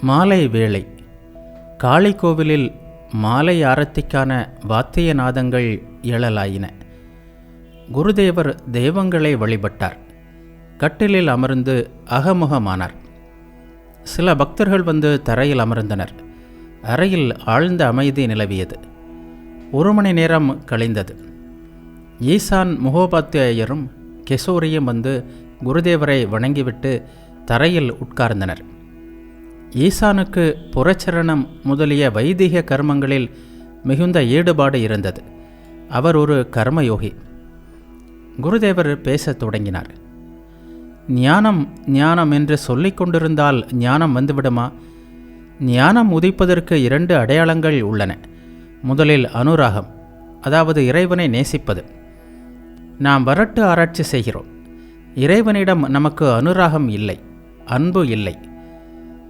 மாலை வேளை. காளி கோவிலில் மாலை ஆரத்திக்கான வாத்திய நாதங்கள் எழலாயின. குருதேவர் தெய்வங்களை வழிபட்டார். கட்டிலில் அமர்ந்து அகமுகமானார். சில பக்தர்கள் வந்து தரையில் அமர்ந்தனர். அறையில் ஆழ்ந்த அமைதி நிலவியது. ஒரு மணி நேரம் கழிந்தது. ஈசான் முகோபாத்தியாயரும் கெசோரியும் வந்து குருதேவரை வணங்கிவிட்டு தரையில் உட்கார்ந்தனர். ஈசானுக்கு புறச்சரணம் முதலிய வைதிக கர்மங்களில் மிகுந்த ஈடுபாடு இருந்தது. அவர் ஒரு கர்மயோகி. குருதேவர் பேசத் தொடங்கினார். ஞானம் ஞானம் என்று சொல்லிக் கொண்டிருந்தால் ஞானம் வந்துவிடுமா? ஞானம் உதிப்பதற்கு இரண்டு அடையாளங்கள் உள்ளன. முதலில் அனுராகம் அதாவது இறைவனை நேசிப்பது. நாம் வரட்டு ஆராய்ச்சி செய்கிறோம். இறைவனிடம் நமக்கு அனுராகம் இல்லை அன்பு இல்லை.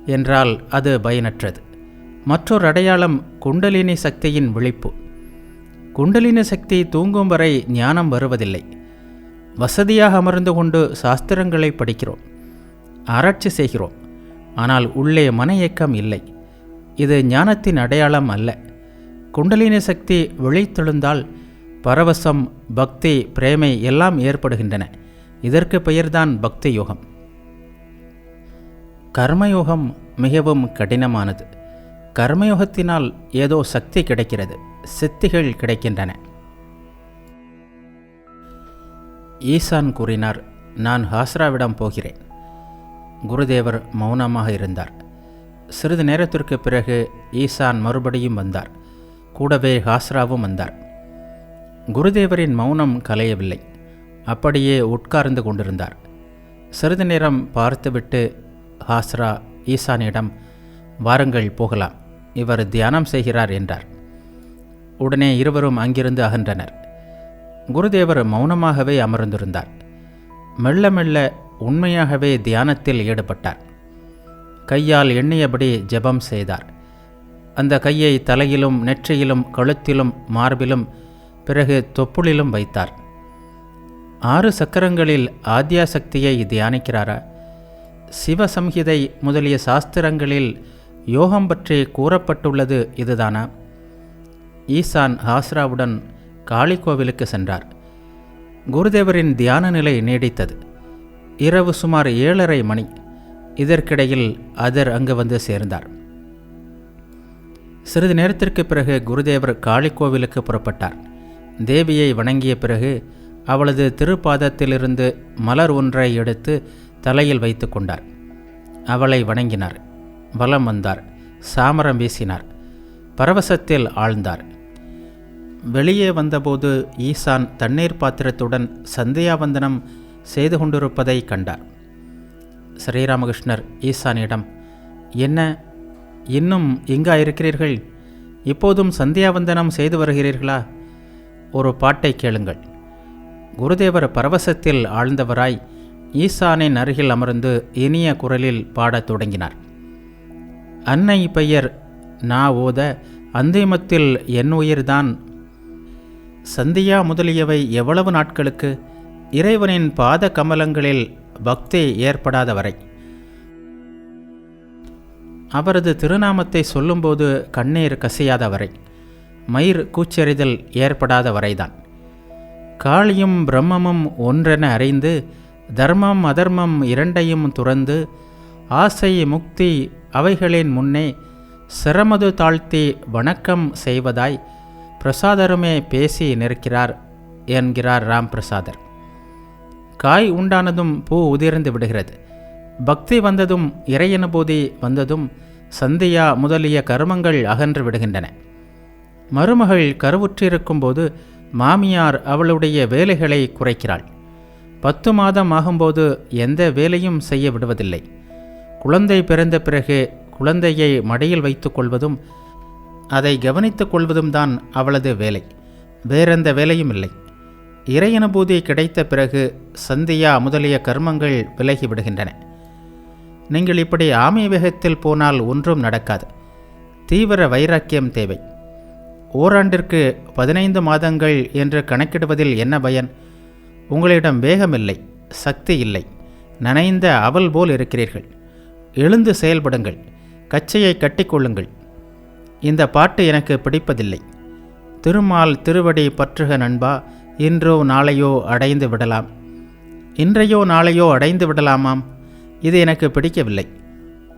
என்றால் அது பயனற்றது. மற்றொரு அடையாளம் குண்டலினி சக்தியின் விழிப்பு. குண்டலினி சக்தி தூங்கும் வரை ஞானம் வருவதில்லை. வசதியாக அமர்ந்து கொண்டு சாஸ்திரங்களை படிக்கிறோம். ஆராய்ச்சி செய்கிறோம். ஆனால் உள்ளே மன இயக்கம் இல்லை. இது ஞானத்தின் அடையாளம் அல்ல. குண்டலினி சக்தி விழித்தெழுந்தால் பரவசம் பக்தி பிரேமை எல்லாம் ஏற்படுகின்றன. இதற்கு பெயர்தான் பக்தி யோகம் கர்மயோகம் மிகவும் கடினமானது. கர்மயோகத்தினால் ஏதோ சக்தி கிடைக்கிறது சித்திகள் கிடைக்கின்றன. ஈசான் கூறினார் நான் ஹாஸ்ராவிடம் போகிறேன். குருதேவர் மௌனமாக இருந்தார். சிறிது நேரத்திற்கு பிறகு ஈசான் மறுபடியும் வந்தார். கூடவே ஹாஸ்ராவும் வந்தார். குருதேவரின் மௌனம் கலையவில்லை. அப்படியே உட்கார்ந்து கொண்டிருந்தார். சிறிது நேரம் பார்த்துவிட்டு ஹாஸ்ரா ஈசானிடம் வாருங்கள் போகலாம். இவர் தியானம் செய்கிறார் என்றார். உடனே இருவரும் அங்கிருந்து அகன்றனர். குருதேவர் மௌனமாகவே அமர்ந்திருந்தார். மெல்ல மெல்ல உண்மையாகவே தியானத்தில் ஈடுபட்டார். கையால் எண்ணியபடி ஜெபம் செய்தார். அந்த கையை தலையிலும் நெற்றியிலும் கழுத்திலும் மார்பிலும் பிறகு தொப்புளிலும் வைத்தார். ஆறு சக்கரங்களில் ஆத்யாசக்தியை தியானிக்கிறாரா? சிவசம்ஹிதை முதலிய சாஸ்திரங்களில் யோகம் பற்றி கூறப்பட்டுள்ளது இதுதானா? ஈசான் ஹாஸ்ராவுடன் காளி கோவிலுக்கு சென்றார். குருதேவரின் தியான நிலை நீடித்தது. இரவு சுமார் ஏழரை மணி. இதற்கிடையில் அதர் அங்கு வந்து சேர்ந்தார். சிறிது நேரத்திற்கு பிறகு குருதேவர் காளி கோவிலுக்கு புறப்பட்டார். தேவியை வணங்கிய பிறகு அவளது திருப்பாதத்திலிருந்து மலர் ஒன்றை எடுத்து தலையில் வைத்து கொண்டார். அவளை வணங்கினார். வலம் வந்தார். சாமரம் வீசினார். பரவசத்தில் ஆழ்ந்தார். வெளியே வந்தபோது ஈசான் தண்ணீர் பாத்திரத்துடன் சந்தியாவந்தனம் செய்து கொண்டிருப்பதை கண்டார். ஸ்ரீராமகிருஷ்ணர் ஈசானிடம் என்ன இன்னும் எங்கா இருக்கிறீர்கள் இப்போதும் சந்தியாவந்தனம் செய்து வருகிறீர்களா? ஒரு பாட்டை கேளுங்கள். குருதேவர் பரவசத்தில் ஆழ்ந்தவராய் ஈசானின் அருகில் அமர்ந்து இனிய குரலில் பாடத் தொடங்கினார். அன்னை பெயர் நா ஓத அந்திமத்தில் என் உயிர்தான் சந்தியா முதலியவை எவ்வளவு நாட்களுக்கு? இறைவனின் பாத கமலங்களில் பக்தி ஏற்படாத வரை. அவரது திருநாமத்தை சொல்லும்போது கண்ணீர் கசியாத வரை மயிர் கூச்செறிதல் ஏற்படாத வரைதான். காளியும் பிரம்மமும் ஒன்றென அறிந்து தர்மம் அதர்மம் இரண்டையும் துறந்து ஆசை முக்தி அவைகளின் முன்னே சிரமது தாழ்த்தி வணக்கம் செய்வதாய் பிரசாதருமே பேசி நிற்கிறார் என்கிறார் ராம் பிரசாதர் காய் உண்டானதும் பூ உதிர்ந்து விடுகிறது. பக்தி வந்ததும் இறையனுபூதி வந்ததும் சந்தியா முதலிய கர்மங்கள் அகன்று விடுகின்றன. மருமகள் கருவுற்றிருக்கும்போது மாமியார் அவளுடைய வேலைகளை குறைக்கிறாள். பத்து மாதம் ஆகும்போது எந்த வேலையும் செய்ய விடுவதில்லை. குழந்தை பிறந்த பிறகு குழந்தையை மடியில் வைத்துக் கொள்வதும் அதை கவனித்துக் கொள்வதும் தான் அவளது வேலை. வேறெந்த வேலையும் இல்லை. இறையனுபூதி கிடைத்த பிறகு சந்தியா முதலிய கர்மங்கள் விலகி விடுகின்றன. நீங்கள் இப்படி ஆமை வேகத்தில் போனால் ஒன்றும் நடக்காது. தீவிர வைராக்கியம் தேவை. ஓராண்டிற்கு பதினைந்து மாதங்கள் என்று கணக்கிடுவதில் என்ன பயன்? உங்களிடம் வேகமில்லை சக்தி இல்லை நனைந்த அவல் போல் இருக்கிறீர்கள். எழுந்து செயல்படுங்கள். கச்சையை கட்டிக்கொள்ளுங்கள். இந்த பாட்டு எனக்கு பிடிப்பதில்லை. திருமால் திருவடி பற்றுக நண்பா இன்றோ நாளையோ அடைந்து விடலாம். இன்றையோ நாளையோ அடைந்து விடலாமாம்? இது எனக்கு பிடிக்கவில்லை.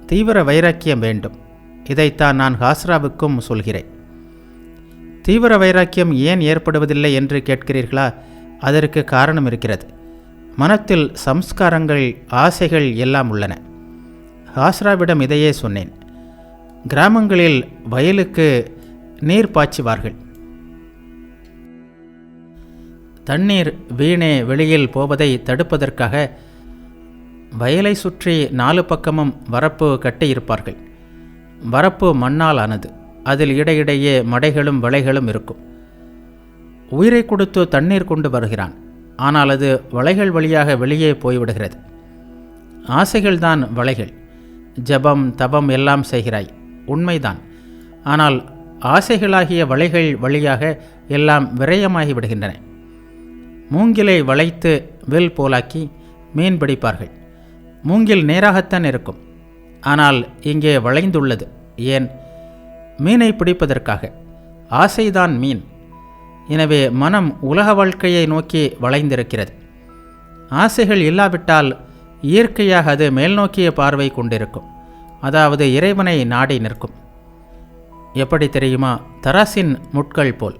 தீவிர வைராக்கியம் வேண்டும். இதைத்தான் நான் ஹாஸ்ராவுக்கும் சொல்கிறேன். தீவிர வைராக்கியம் ஏன் ஏற்படுவதில்லை என்று கேட்கிறீர்களா? அதற்கு காரணம் இருக்கிறது. மனத்தில் சம்ஸ்காரங்கள் ஆசைகள் எல்லாம் உள்ளன. ஹாஸ்ராவிடம் இதையே சொன்னேன். கிராமங்களில் வயலுக்கு நீர் பாய்ச்சுவார்கள். தண்ணீர் வீணே வெளியில் போவதை தடுப்பதற்காக வயலை சுற்றி நாலு பக்கமும் வரப்பு கட்டியிருப்பார்கள். வரப்பு மண்ணால் ஆனது அதில் இடையிடையே மடைகளும் வளைகளும் இருக்கும். உயிரை கொடுத்து தண்ணீர் கொண்டு வருகிறான். ஆனால் அது வலைகள் வழியாக வெளியே போய்விடுகிறது. ஆசைகள்தான் வலைகள். ஜபம் தபம் எல்லாம் செய்கிறாய். உண்மைதான். ஆனால் ஆசைகளாகிய வலைகள் வழியாக எல்லாம் விரயமாகி விடுகின்றன. மூங்கிலை வளைத்து வில் போலாக்கி மீன் பிடிப்பார்கள். மூங்கில் நேராகத்தான் இருக்கும். ஆனால் இங்கே வளைந்துள்ளது. ஏன்? மீனை பிடிப்பதற்காக. ஆசைதான் மீன். எனவே மனம் உலக வாழ்க்கையை நோக்கி வளைந்திருக்கிறது. ஆசைகள் இல்லாவிட்டால் இயற்கையாக அது மேல்நோக்கிய பார்வை கொண்டிருக்கும். அதாவது இறைவனை நாடி நிற்கும். எப்படி தெரியுமா? தராசின் முட்கள் போல்.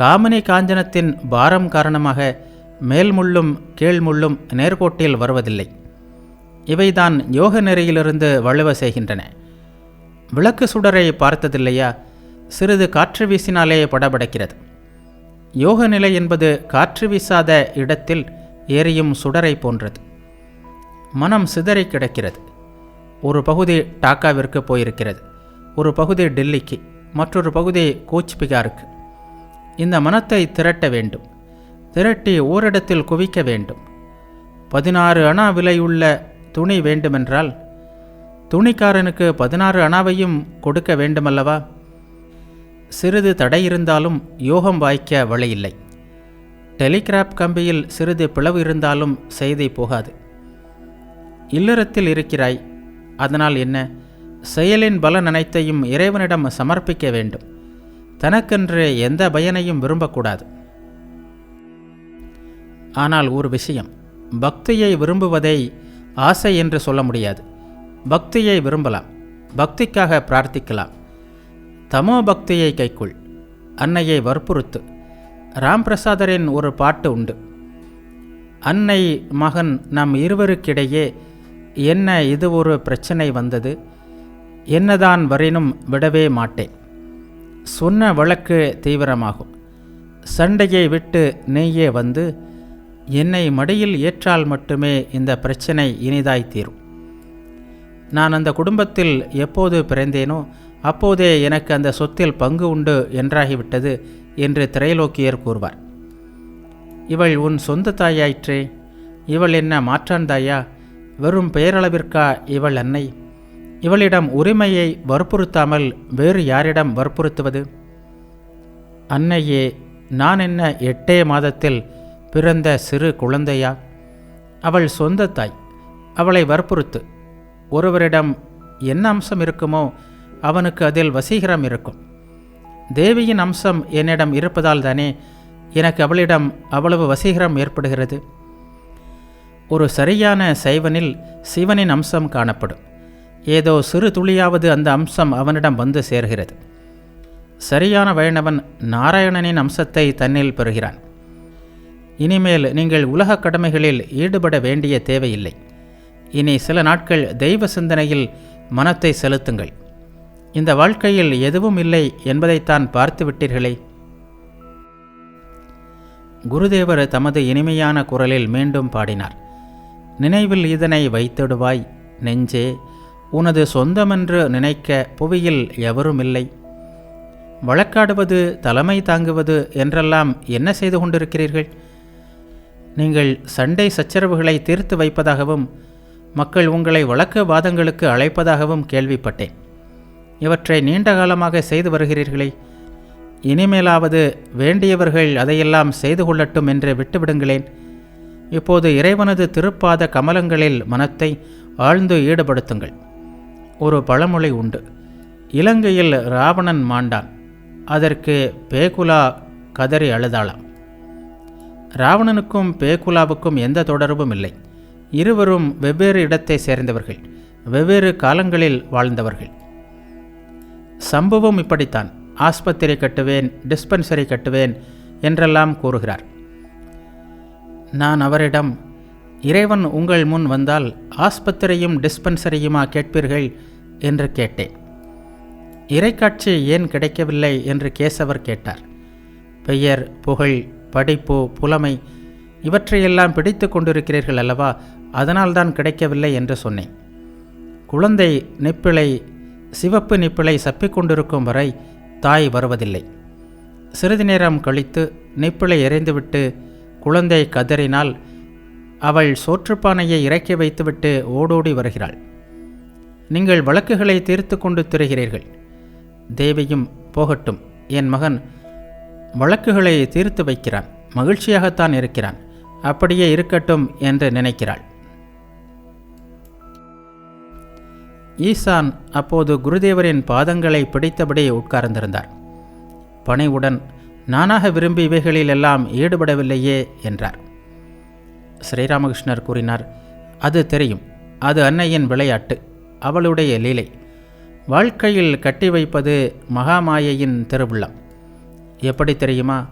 காமினி காஞ்சனத்தின் பாரம் காரணமாக மேல்முள்ளும் கீழ்முள்ளும் நேர்கோட்டில் வருவதில்லை. இவைதான் யோக நெறியிலிருந்து வலுவ செய்கின்றன. விளக்கு சுடரை பார்த்ததில்லையா? சிறிது காற்று வீசினாலே படபடக்கிறது. யோக நிலை என்பது காற்று வீசாத இடத்தில் எரியும் சுடரை போன்றது. மனம் சிதறி கிடக்கிறது. ஒரு பகுதி டாக்காவிற்கு போயிருக்கிறது. ஒரு பகுதி டெல்லிக்கு மற்றொரு பகுதி கூச்பிகாருக்கு. இந்த மனத்தை திரட்ட வேண்டும். திரட்டி ஓரிடத்தில் குவிக்க வேண்டும். பதினாறு அணா விலையுள்ள துணி வேண்டுமென்றால் துணிக்காரனுக்கு பதினாறு அணாவையும் கொடுக்க வேண்டுமல்லவா? சிறிது தடை இருந்தாலும் யோகம் வாய்க்க வழியில்லை டெலிகிராப் கம்பியில் சிறிது பிளவு இருந்தாலும் செய்தி போகாது. இல்லறத்தில் இருக்கிறாய் அதனால் என்ன? செயலின் பலன் அனைத்தையும் இறைவனிடம் சமர்ப்பிக்க வேண்டும். தனக்கென்று எந்த பயனையும் விரும்பக்கூடாது. ஆனால் ஒரு விஷயம் பக்தியை விரும்புவதை ஆசை என்று சொல்ல முடியாது. பக்தியை விரும்பலாம். பக்திக்காக பிரார்த்திக்கலாம். தமோ பக்தியை கைக்குள். அன்னையை வற்புறுத்து. ராம்பிரசாதரின் ஒரு பாட்டு உண்டு. அன்னை மகன் நம் இருவருக்கிடையே என்ன இது ஒரு பிரச்சனை வந்தது? என்னதான் வரினும் விடவே மாட்டேன். சொன்ன வழக்கு தீவிரமாகும். சண்டையை விட்டு நீயே வந்து என்னை மடியில் ஏற்றால் மட்டுமே இந்த பிரச்சனை இனிதாய் தீரும். நான் அந்த குடும்பத்தில் எப்போது பிறந்தேனோ அப்போதே எனக்கு அந்த சொத்தில் பங்கு உண்டு என்றாகிவிட்டது என்று திரைலோக்கியர் கூறுவார். இவள் உன் சொந்த தாயாயிற்றே இவள் என்ன மாற்றான் தாயா? வெறும் பெயரளவிற்கா இவள் அன்னை? இவளிடம் உரிமையை வற்புறுத்தாமல் வேறு யாரிடம் வற்புறுத்துவது? அன்னையே நான் என்ன எட்டே மாதத்தில் பிறந்த சிறு குழந்தையா? அவள் சொந்த தாய் அவளை வற்புறுத்து. ஒருவரிடம் என்ன அம்சம் இருக்குமோ அவனுக்கு அதில் வசீகரம் இருக்கும். தேவியின் அம்சம் என்னிடம் இருப்பதால் தானே எனக்கு அவளிடம் அவ்வளவு வசீகரம் ஏற்படுகிறது. ஒரு சரியான சைவனில் சிவனின் அம்சம் காணப்படும். ஏதோ சிறு துளியாவது அந்த அம்சம் அவனிடம் வந்து சேர்கிறது. சரியான வைணவன் நாராயணனின் அம்சத்தை தன்னில் பெறுகிறான். இனிமேல் நீங்கள் உலக கடமைகளில் ஈடுபட வேண்டிய தேவையில்லை. இனி சில நாட்கள் தெய்வ சிந்தனையில் மனத்தை செலுத்துங்கள். இந்த வாழ்க்கையில் எதுவும் இல்லை என்பதைத்தான் பார்த்து விட்டீர்களே குருதேவர் தமது இனிமையான குரலில் மீண்டும் பாடினார். நினைவில் இதனை வைத்திடுவாய் நெஞ்சே உனது சொந்தமென்று நினைக்க புவியில் எவரும் இல்லை வழக்காடுவது தலைமை தாங்குவது என்றெல்லாம் என்ன செய்து கொண்டிருக்கிறீர்கள்? நீங்கள் சண்டை சச்சரவுகளை தீர்த்து வைப்பதாகவும் மக்கள் உங்களை வழக்கு வாதங்களுக்கு அழைப்பதாகவும் கேள்விப்பட்டேன். இவற்றை நீண்ட காலமாக செய்து வருகிறீர்களே. இனிமேலாவது வேண்டியவர்கள் அதையெல்லாம் செய்து கொள்ளட்டும் என்று விட்டுவிடுங்களேன். இப்போது இறைவனது திருப்பாத கமலங்களில் மனத்தை ஆழ்ந்து ஈடுபடுத்துங்கள். ஒரு பழமொழி உண்டு. இலங்கையில் ராவணன் மாண்டான். அதற்கு பேகுலா கதறி அழுதாளாம். ராவணனுக்கும் பேகுலாவுக்கும் எந்த தொடர்பும் இல்லை. இருவரும் வெவ்வேறு இடத்தை சேர்ந்தவர்கள். வெவ்வேறு காலங்களில் வாழ்ந்தவர்கள். சம்பவம் இப்படித்தான். ஆஸ்பத்திரி கட்டுவேன் டிஸ்பென்சரி கட்டுவேன் என்றெல்லாம் கூறுகிறார். நான் அவரிடம் இறைவன் உங்கள் முன் வந்தால் ஆஸ்பத்திரியும் டிஸ்பென்சரியுமா கேட்பீர்கள் என்று கேட்டேன். இறைக்காட்சி ஏன் கிடைக்கவில்லை என்று கேசவர் கேட்டார். பெயர் புகழ் படிப்பு புலமை இவற்றையெல்லாம் பிடித்து கொண்டிருக்கிறீர்கள் அல்லவா? அதனால்தான் கிடைக்கவில்லை என்று சொன்னேன். குழந்தை நெப்பிழை சிவப்பு நிப்பிளை சப்பிக்கொண்டிருக்கும் வரை தாய் வருவதில்லை. சிறிது நேரம் கழித்து நிப்பிளை எறிந்துவிட்டு குழந்தை கதறினால் அவள் சோற்றுப்பானையை இறக்கி வைத்துவிட்டு ஓடோடி வருகிறாள். நீங்கள் வழக்குகளை தீர்த்து கொண்டு திரிகிறீர்கள். தேவியும் போகட்டும் என் மகன் வழக்குகளை தீர்த்து வைக்கிறான் மகிழ்ச்சியாகத்தான் இருக்கிறான் அப்படியே இருக்கட்டும் என்று நினைக்கிறாள். ஈசான் அப்போது குருதேவரின் பாதங்களை பிடித்தபடி உட்கார்ந்திருந்தார். பணிவுடன் நானாக விரும்பி இவைகளிலெல்லாம் ஈடுபடவில்லையே என்றார். ஸ்ரீராமகிருஷ்ணர் கூறினார் அது தெரியும். அது அன்னையின் விளையாட்டு. அவளுடைய லீலை. வாழ்க்கையில் கட்டி வைப்பது மகாமாயையின் திருவிழா எப்படி தெரியுமா?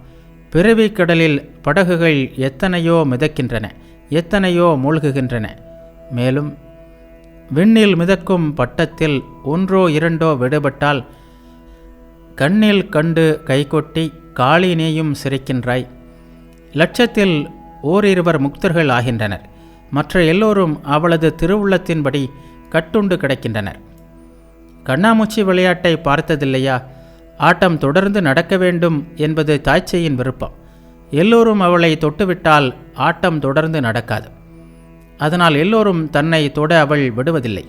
பிறவிக் கடலில் படகுகள் எத்தனையோ மிதக்கின்றன எத்தனையோ மூழ்குகின்றன. மேலும் விண்ணில் மிதக்கும் பட்டத்தில் ஒன்றோ இரண்டோ விடுபட்டால் கண்ணில் கண்டு கைகொட்டி காளி நீயும் சிரிக்கின்றாய். லட்சத்தில் ஓரிருவர் முக்தர்கள் ஆகின்றனர். மற்ற எல்லோரும் அவளது திருவுள்ளத்தின்படி கட்டுண்டு கிடக்கின்றனர். கண்ணாமூச்சி விளையாட்டை பார்த்ததில்லையா? ஆட்டம் தொடர்ந்து நடக்க வேண்டும் என்பது தாய்ச்சையின் விருப்பம். எல்லோரும் அவளை தொட்டுவிட்டால் ஆட்டம் தொடர்ந்து நடக்காது. அதனால் எல்லோரும் தன்னை தொட அவள் விடுவதில்லை.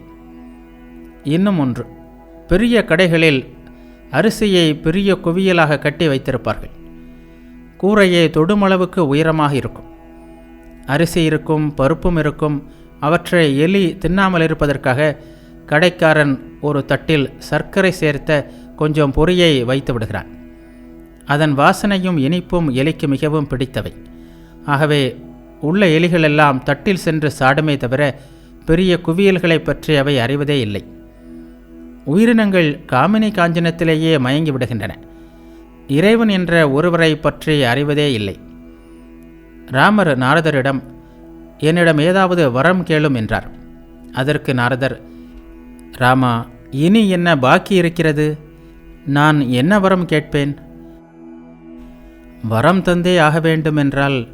இன்னும் ஒன்று பெரிய கடைகளில் அரிசியை பெரிய குவியலாக கட்டி வைத்திருப்பார்கள். கூரையே தொடுமளவுக்கு உயரமாக இருக்கும். அரிசி இருக்கும் பருப்பும் இருக்கும் அவற்றை எலி தின்னாமல் இருப்பதற்காக கடைக்காரன் ஒரு தட்டில் சர்க்கரை சேர்த்த கொஞ்சம் பொரியை வைத்து விடுகிறான். அதன் வாசனையும் இனிப்பும் எலிக்கு மிகவும் பிடித்தவை. ஆகவே உள்ள எலிகளெல்லாம் தட்டில் சென்று சாடுமே தவிர பெரிய குவியல்களை பற்றி அவை அறிவதே இல்லை. உயிரினங்கள் காமினி காஞ்சனத்திலேயே மயங்கி விடுகின்றன. இறைவன் என்ற ஒருவரை பற்றி அறிவதே இல்லை. ராமர் நாரதரிடம் என்னிடம் ஏதாவது வரம் கேளும் என்றார். அதற்கு நாரதர் ராமா இனி என்ன பாக்கி இருக்கிறது? நான் என்ன வரம் கேட்பேன்? வரம் தந்தே ஆக வேண்டுமென்றால்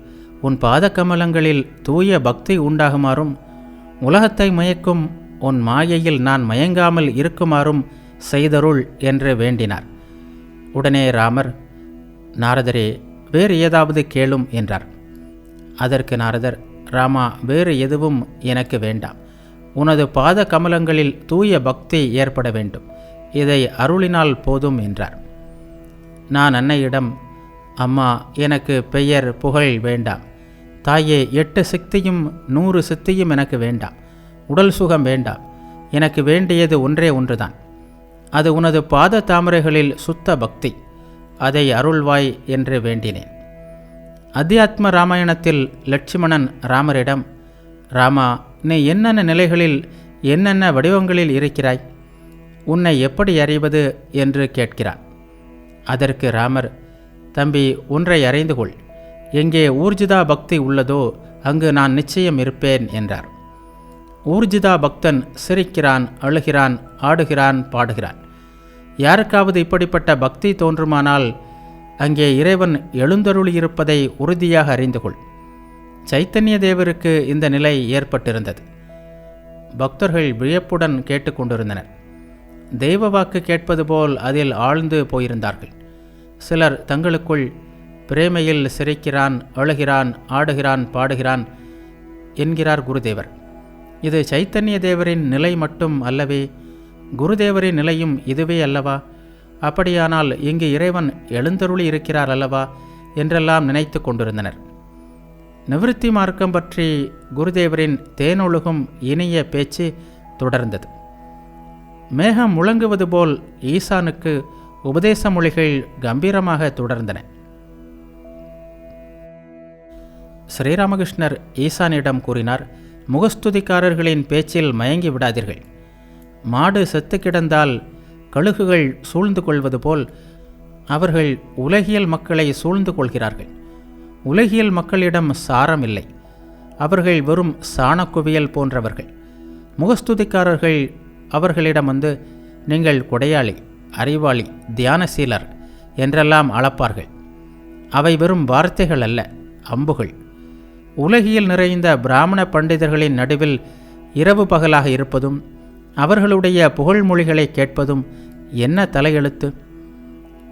உன் பாதக்கமலங்களில் தூய பக்தி உண்டாகுமாறும் உலகத்தை மயக்கும் உன் மாயையில் நான் மயங்காமல் இருக்குமாறும் செய்தருள் என்று வேண்டினார். உடனே ராமர் நாரதரே வேறு ஏதாவது கேளும் என்றார். அதற்கு நாரதர் ராமா வேறு எதுவும் எனக்கு வேண்டாம். உனது பாத கமலங்களில் தூய பக்தி ஏற்பட வேண்டும். இதை அருளினால் போதும் என்றார். நான் அன்னையிடம் அம்மா எனக்கு பெயர் புகழ் வேண்டாம். தாயே எட்டு சித்தியும் நூறு சித்தியும் எனக்கு வேண்டாம் உடல் சுகம் வேண்டாம் எனக்கு வேண்டியது ஒன்றே ஒன்றுதான். அது உனது பாத தாமரைகளில் சுத்த பக்தி. அதை அருள்வாய் என்று வேண்டினேன். அத்தியாத்ம ராமாயணத்தில் லட்சுமணன் ராமரிடம் ராமா நீ என்னென்ன நிலைகளில் என்னென்ன வடிவங்களில் இருக்கிறாய்? உன்னை எப்படி அறிவது? என்று கேட்கிறான். அதற்கு ராமர் தம்பி ஒன்றை அறிந்து கொள். எங்கே ஊர்ஜிதா பக்தி உள்ளதோ அங்கு நான் நிச்சயம் இருப்பேன் என்றார். ஊர்ஜிதா பக்தன் சிரிக்கிறான் அழுகிறான் ஆடுகிறான் பாடுகிறான். யாருக்காவது இப்படிப்பட்ட பக்தி தோன்றுமானால் அங்கே இறைவன் எழுந்தருளியிருப்பதை உறுதியாக அறிந்து கொள். சைத்தன்ய தேவருக்கு இந்த நிலை ஏற்பட்டிருந்தது. பக்தர்கள் வியப்புடன் கேட்டுக்கொண்டிருந்தனர் தெய்வ வாக்கு கேட்பது போல் அதில் ஆழ்ந்து போயிருந்தார்கள். சிலர் தங்களுக்குள் பிரேமையில் சிரிக்கிறான் அழுகிறான் ஆடுகிறான் பாடுகிறான் என்கிறார் குருதேவர். இது சைத்தன்ய தேவரின் நிலை மட்டும் அல்லவே குருதேவரின் நிலையும் இதுவே அல்லவா? அப்படியானால் இங்கு இறைவன் எழுந்தருளி இருக்கிறார் அல்லவா? என்றெல்லாம் நினைத்து கொண்டிருந்தனர். நிவிருத்தி மார்க்கம் பற்றி குருதேவரின் தேனொழுகும் இனிய பேச்சு தொடர்ந்தது. மேகம் முழங்குவது போல் ஈசானுக்கு உபதேச மொழிகள் கம்பீரமாக தொடர்ந்தன. ஸ்ரீராமகிருஷ்ணர் ஈசானிடம் கூறினார் முகஸ்துதிக்காரர்களின் பேச்சில் மயங்கி விடாதீர்கள். மாடு செத்து கிடந்தால் கழுகுகள் சூழ்ந்து கொள்வது போல் அவர்கள் உலகியல் மக்களை சூழ்ந்து கொள்கிறார்கள். உலகியல் மக்களிடம் சாரம் இல்லை அவர்கள் வெறும் சாணக்குவியல் போன்றவர்கள். முகஸ்துதிக்காரர்கள் அவர்களிடம் வந்து நீங்கள் கொடையாளி அறிவாளி தியானசீலர் என்றெல்லாம் அளப்பார்கள். அவை வெறும் வார்த்தைகள் அல்ல அம்புகள். உலகில் நிறைந்த பிராமண பண்டிதர்களின் நடுவில் இரவு பகலாக இருப்பதும் அவர்களுடைய புகழ்மொழிகளை கேட்பதும் என்ன தலையெழுத்து?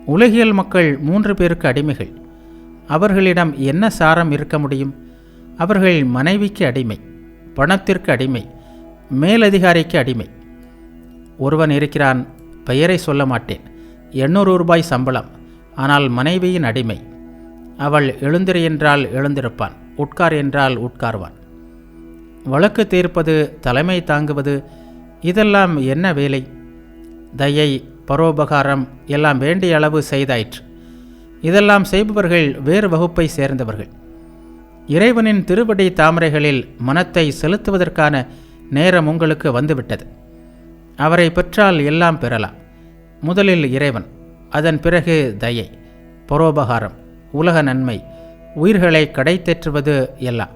உலகியல் மக்கள் மூன்று பேருக்கு அடிமைகள். அவர்களிடம் என்ன சாரம் இருக்க முடியும்? அவர்கள் மனைவிக்கு அடிமை பணத்திற்கு அடிமை மேலதிகாரிக்கு அடிமை. ஒருவன் இருக்கிறான் பெயரை சொல்ல மாட்டேன். எண்ணூறு ரூபாய் சம்பளம் ஆனால் மனைவியின் அடிமை. அவள் எழுந்திரு என்றால் எழுந்திருப்பான். உட்கார் என்றால் உட்கார்வான். வழக்கு தீர்ப்பது தலைமை தாங்குவது இதெல்லாம் என்ன வேலை? தயை பரோபகாரம் எல்லாம் வேண்டிய அளவு செய்தாயிற்று. இதெல்லாம் செய்பவர்கள் வேறு வகுப்பை சேர்ந்தவர்கள். இறைவனின் திருவடி தாமரைகளில் மனத்தை செலுத்துவதற்கான நேரம் உங்களுக்கு வந்துவிட்டது. அவரை பெற்றால் எல்லாம் பெறலாம். முதலில் இறைவன் அதன் பிறகு தயை பரோபகாரம் உலக நன்மை உயிர்களை கடைத்தேற்றுவது எல்லாம்.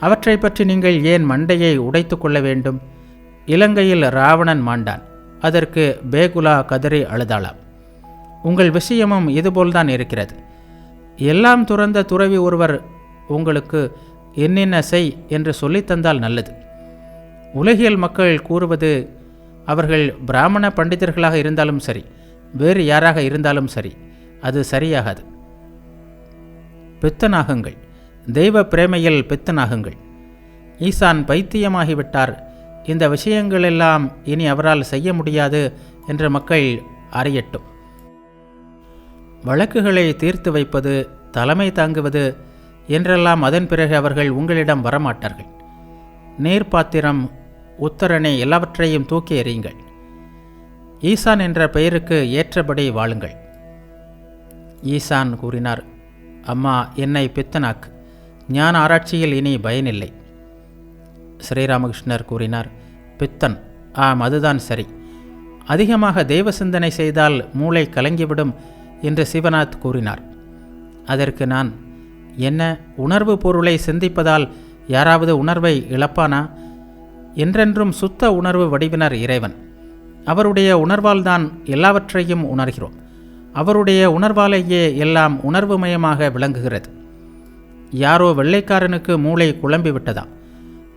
அவற்றை பற்றி நீங்கள் ஏன் மண்டையை உடைத்து கொள்ள வேண்டும்? இலங்கையில் ராவணன் மாண்டான். அதற்கு பேகுலா கதறி அழுதாளாம். உங்கள் விஷயமும் இதுபோல்தான் இருக்கிறது. எல்லாம் துறந்த துறவி ஒருவர் உங்களுக்கு என்னென்ன செய் என்று சொல்லித்தந்தால் நல்லது. உலகியல் மக்கள் கூறுவது அவர்கள் பிராமண பண்டிதர்களாக இருந்தாலும் சரி வேறு யாராக இருந்தாலும் சரி அது சரியாகாது. பித்தனாகுங்கள். தெய்வ பிரேமையில் பித்தனாகுங்கள். ஈசான் பைத்தியமாகிவிட்டார். இந்த விஷயங்களெல்லாம் இனி அவரால் செய்ய முடியாது என்று மக்கள் அறியட்டும். வழக்குகளை தீர்த்து வைப்பது தலைமை தாங்குவது என்றெல்லாம் அதன் பிறகு அவர்கள் உங்களிடம் வரமாட்டார்கள். நீர்ப்பாத்திரம் உத்தரணி எல்லாவற்றையும் தூக்கி எறியுங்கள். ஈசான் என்ற பெயருக்கு ஏற்றபடி வாழுங்கள். ஈசான் கூறினார் அம்மா என்னை பித்தனாக்கு ஞான ஆராய்ச்சியில் இனி பயனில்லை. ஸ்ரீராமகிருஷ்ணர் கூறினார் பித்தன் ஆம் அதுதான் சரி. அதிகமாக தெய்வ சிந்தனை செய்தால் மூளை கலங்கிவிடும் என்று சிவநாத் கூறினார். அதற்கு நான் என்ன உணர்வு பொருளை சிந்திப்பதால் யாராவது உணர்வை இழப்பானா? என்றென்றும் சுத்த உணர்வு வடிவினர் இறைவன். அவருடைய உணர்வால்தான் எல்லாவற்றையும் உணர்கிறோம். அவருடைய உணர்வாலேயே எல்லாம் உணர்வுமயமாக விளங்குகிறது. யாரோ வெள்ளைக்காரனுக்கு மூளை குழம்பி விட்டதா?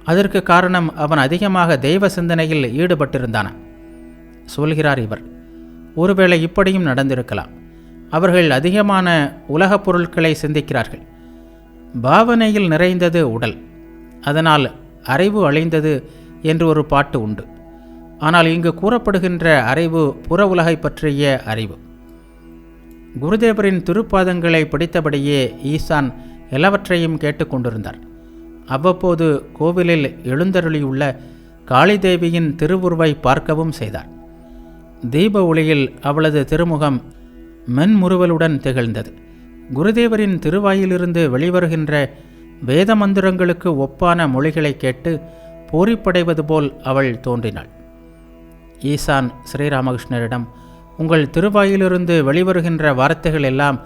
அதற்கு காரணம் அவன் அதிகமாக தெய்வ சிந்தனையில் ஈடுபட்டிருந்தான? சொல்கிறார் இவர். ஒருவேளை இப்படியும் நடந்திருக்கலாம். அவர்கள் அதிகமான உலகப் பொருட்களை சிந்திக்கிறார்கள். பாவனையில் நிறைந்தது உடல். அதனால் அறிவு அழிந்தது என்று ஒரு பாட்டு உண்டு. ஆனால் இங்கு கூறப்படுகின்ற அறிவு புற உலகை பற்றிய அறிவு. குருதேவரின் திருப்பாதங்களை பிடித்தபடியே ஈசான் எல்லாவற்றையும் கேட்டுக்கொண்டிருந்தார். அவ்வப்போது கோவிலில் எழுந்தருளியுள்ள காளிதேவியின் திருவுருவை பார்க்கவும் செய்தார். தீப ஒளியில் அவளது திருமுகம் மென்முறுவலுடன் திகழ்ந்தது. குருதேவரின் திருவாயிலிருந்து வெளிவருகின்ற வேத மந்திரங்களுக்கு ஒப்பான மொழிகளை கேட்டு பூரிப்படைவது போல் அவள் தோன்றினாள். ஈசான் ஸ்ரீராமகிருஷ்ணரிடம் உங்கள் திருவாயிலிருந்து வெளிவருகின்ற வார்த்தைகள் எல்லாம்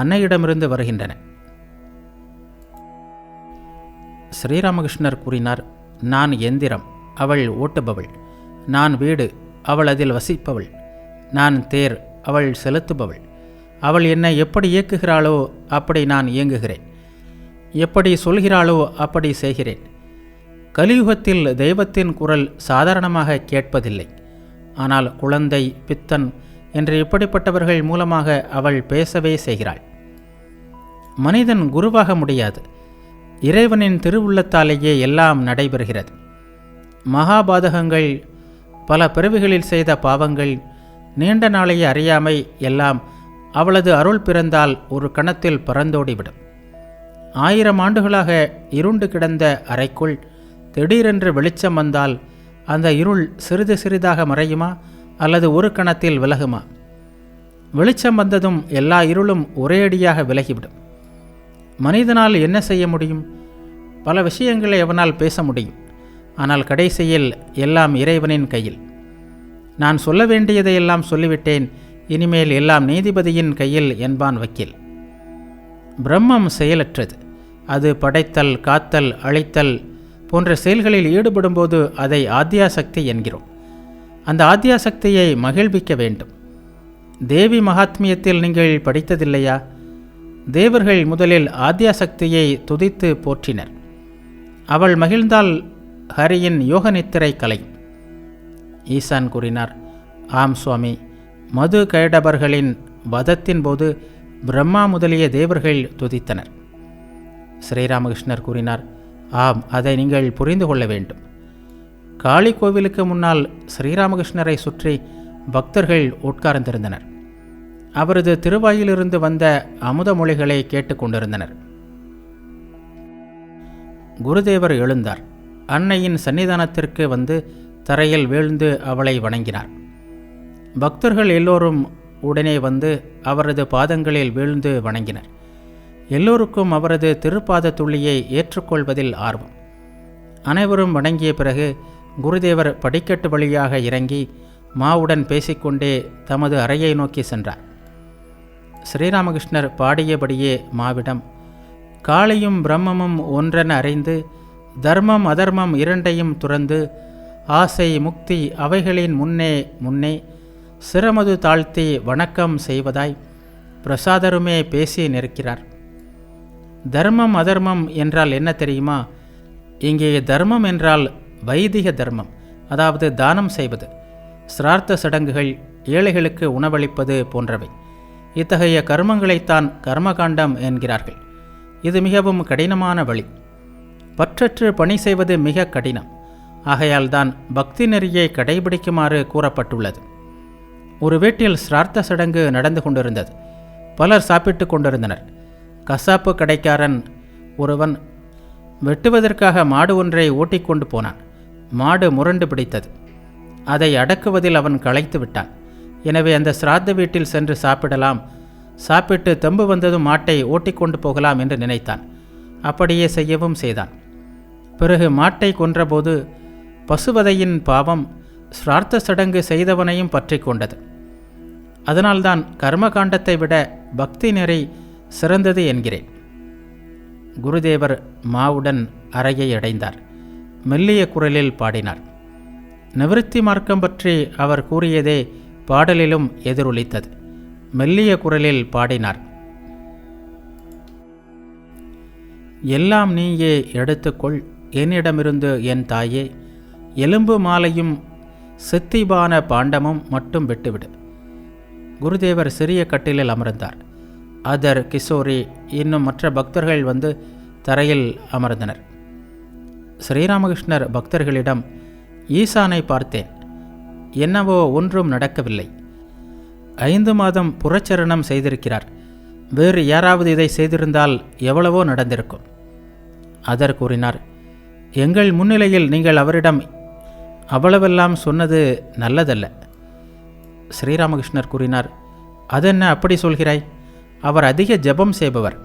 அன்னையிடமிருந்து வருகின்றன. ஸ்ரீராமகிருஷ்ணர் கூறினார் நான் எந்திரம் அவள் ஓட்டுபவள். நான் வீடு அவள் அதில் வசிப்பவள். நான் தேர் அவள் செலுத்துபவள். அவள் என்னை எப்படி இயக்குகிறாளோ அப்படி நான் இயங்குகிறேன். எப்படி சொல்கிறாளோ அப்படி செய்கிறேன். கலியுகத்தில் தெய்வத்தின் குரல் சாதாரணமாக கேட்பதில்லை. ஆனால் குழந்தை பித்தன் என்று இப்படிப்பட்டவர்கள் மூலமாக அவள் பேசவே செய்கிறாள். மனிதன் குருவாக முடியாது. இறைவனின் திருவுள்ளத்தாலேயே எல்லாம் நடைபெறுகிறது. மகாபாதகங்கள் பல பிறவிகளில் செய்த பாவங்கள் நீண்ட நாளைய அறியாமை எல்லாம் அவளது அருள் பிறந்தால் ஒரு கணத்தில் பறந்தோடிவிடும். ஆயிரம் ஆண்டுகளாக இருண்டு கிடந்த அறைக்குள் திடீரென்று வெளிச்சம் வந்தால் அந்த இருள் சிறிது சிறிதாக மறையுமா? அல்லது ஒரு கணத்தில் விலகுமா? வெளிச்சம் வந்ததும் எல்லா இருளும் ஒரேடியாக விலகிவிடும். மனிதனால் என்ன செய்ய முடியும்? பல விஷயங்களை அவனால் பேச முடியும். ஆனால் கடைசியில் எல்லாம் இறைவனின் கையில். நான் சொல்ல வேண்டியதையெல்லாம் சொல்லிவிட்டேன். இனிமேல் எல்லாம் நீதிபதியின் கையில் என்பான் வக்கீல். பிரம்மம் செயலற்றது. அது படைத்தல் காத்தல் அழித்தல் போன்ற செயல்களில் ஈடுபடும்போது அதை ஆத்தியாசக்தி என்கிறோம். அந்த ஆத்தியாசக்தியை மகிழ்விக்க வேண்டும். தேவி மகாத்மியத்தில் நீங்கள் படித்ததில்லையா? தேவர்கள் முதலில் ஆத்தியாசக்தியை துதித்து போற்றினர். அவள் மகிழ்ந்தால் ஹரியின் யோக நித்திரை கலை ஈசான் கூறினார் ஆம் சுவாமி மது கைடபர்களின் வதத்தின் போது பிரம்மா முதலிய தேவர்கள் துதித்தனர். ஸ்ரீராமகிருஷ்ணர் கூறினார் ஆம் அதை நீங்கள் புரிந்து கொள்ள வேண்டும். காளி கோவிலுக்கு முன்னால் ஸ்ரீராமகிருஷ்ணரை சுற்றி பக்தர்கள் உட்கார்ந்திருந்தனர். அவரது திருவாயிலிருந்து வந்த அமுத மொழிகளை கேட்டுக்கொண்டிருந்தனர் குருதேவர் எழுந்தார். அன்னையின் சன்னிதானத்திற்கு வந்து தரையில் வீழ்ந்து அவளை வணங்கினார். பக்தர்கள் எல்லோரும் உடனே வந்து அவரது பாதங்களில் வீழ்ந்து வணங்கினர். எல்லோருக்கும் அவரது திருப்பாத துள்ளியை ஏற்றுக்கொள்வதில் ஆர்வம். அனைவரும் வணங்கிய பிறகு குருதேவர் படிக்கட்டு வழியாக இறங்கி மாவுடன் பேசிக்கொண்டே தமது அறையை நோக்கி சென்றார். ஸ்ரீராமகிருஷ்ணர் பாடியபடியே மாவிடம் காளியும் பிரம்மமும் ஒன்றென அறிந்து தர்மம் அதர்மம் இரண்டையும் துறந்து ஆசை முக்தி அவைகளின் முன்னே முன்னே சிரமது தாழ்த்தி வணக்கம் செய்வதாய் பிரசாதருமே பேசி நிற்கிறார். தர்மம் அதர்மம் என்றால் என்ன தெரியுமா? இங்கே தர்மம் என்றால் வைதிக தர்மம் அதாவது தானம் செய்வது சிரார்த்த சடங்குகள் ஏழைகளுக்கு உணவளிப்பது போன்றவை. இத்தகைய கர்மங்களைத்தான் கர்மகாண்டம் என்கிறார்கள். இது மிகவும் கடினமான வழி. பற்றற்று பணி செய்வது மிக கடினம். ஆகையால்தான் பக்தி நெறியை கடைபிடிக்குமாறு கூறப்பட்டுள்ளது. ஒரு வீட்டில் சிரார்த்த சடங்கு நடந்து கொண்டிருந்தது. பலர் சாப்பிட்டு கொண்டிருந்தனர். கசாப்பு கடைக்காரன் ஒருவன் வெட்டுவதற்காக மாடு ஒன்றை ஓட்டிக்கொண்டு போனான். மாடு முரண்டு பிடித்தது. அதை அடக்குவதில் அவன் களைத்து விட்டான். எனவே அந்த சிராத்த வீட்டில் சென்று சாப்பிடலாம். சாப்பிட்டு தெம்பு வந்ததும் மாட்டை ஓட்டிக்கொண்டு போகலாம் என்று நினைத்தான். அப்படியே செய்யவும் செய்தான். பிறகு மாட்டை கொன்றபோது பசுவதையின் பாவம் சிரார்த்த சடங்கு செய்தவனையும் பற்றி கொண்டது. அதனால்தான் கர்மகாண்டத்தை விட பக்தி நெறி சிறந்தது என்கிறேன். குருதேவர் மாவுடன் அறையை அடைந்தார். மெல்லிய குரலில் பாடினார். நிவிருத்தி மார்க்கம் பற்றி அவர் கூறியதே பாடலிலும் எதிரொலித்தது. மெல்லிய குரலில் பாடினார். எல்லாம் நீயே எடுத்துக்கொள் என்னிடமிருந்து என் தாயே எலும்பு மாலையும் சித்திபான பாண்டமும் மட்டும் விட்டுவிடு. குருதேவர் சிறிய கட்டிலில் அமர்ந்தார். அதர் கிஷோரி இன்னும் மற்ற பக்தர்கள் வந்து தரையில் அமர்ந்தனர். ஸ்ரீராமகிருஷ்ணர் பக்தர்களிடம் ஈசானை பார்த்தேன். என்னவோ ஒன்றும் நடக்கவில்லை. ஐந்து மாதம் புறச்சரணம் செய்திருக்கிறார். வேறு யாராவது இதை செய்திருந்தால் எவ்வளவோ நடந்திருக்கும். அதர் கூறினார் எங்கள் முன்னிலையில் நீங்கள் அவரிடம் அவ்வளவெல்லாம் சொன்னது நல்லதல்ல. ஸ்ரீராமகிருஷ்ணர் கூறினார் அதென்ன அப்படி சொல்கிறாய்? அவர் அதிக ஜெபம் செய்பவர்.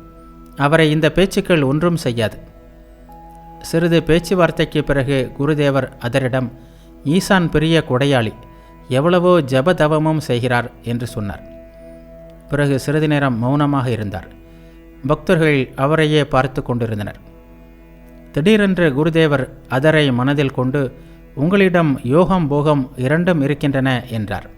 அவரை இந்த பேச்சுக்கள் ஒன்றும் செய்யாது. சிறிது பேச்சுவார்த்தைக்கு பிறகு குருதேவர் அதரிடம் ஈசான் பெரிய கொடையாளி எவ்வளவோ ஜபதவமும் செய்கிறார் என்று சொன்னார். பிறகு சிறிது நேரம் மௌனமாக இருந்தார். பக்தர்கள் அவரையே பார்த்து கொண்டிருந்தனர். திடீரென்று குருதேவர் அதரை மனதில் கொண்டு உங்களிடம் யோகம் போகம் இரண்டும் இருக்கின்றன என்றார்.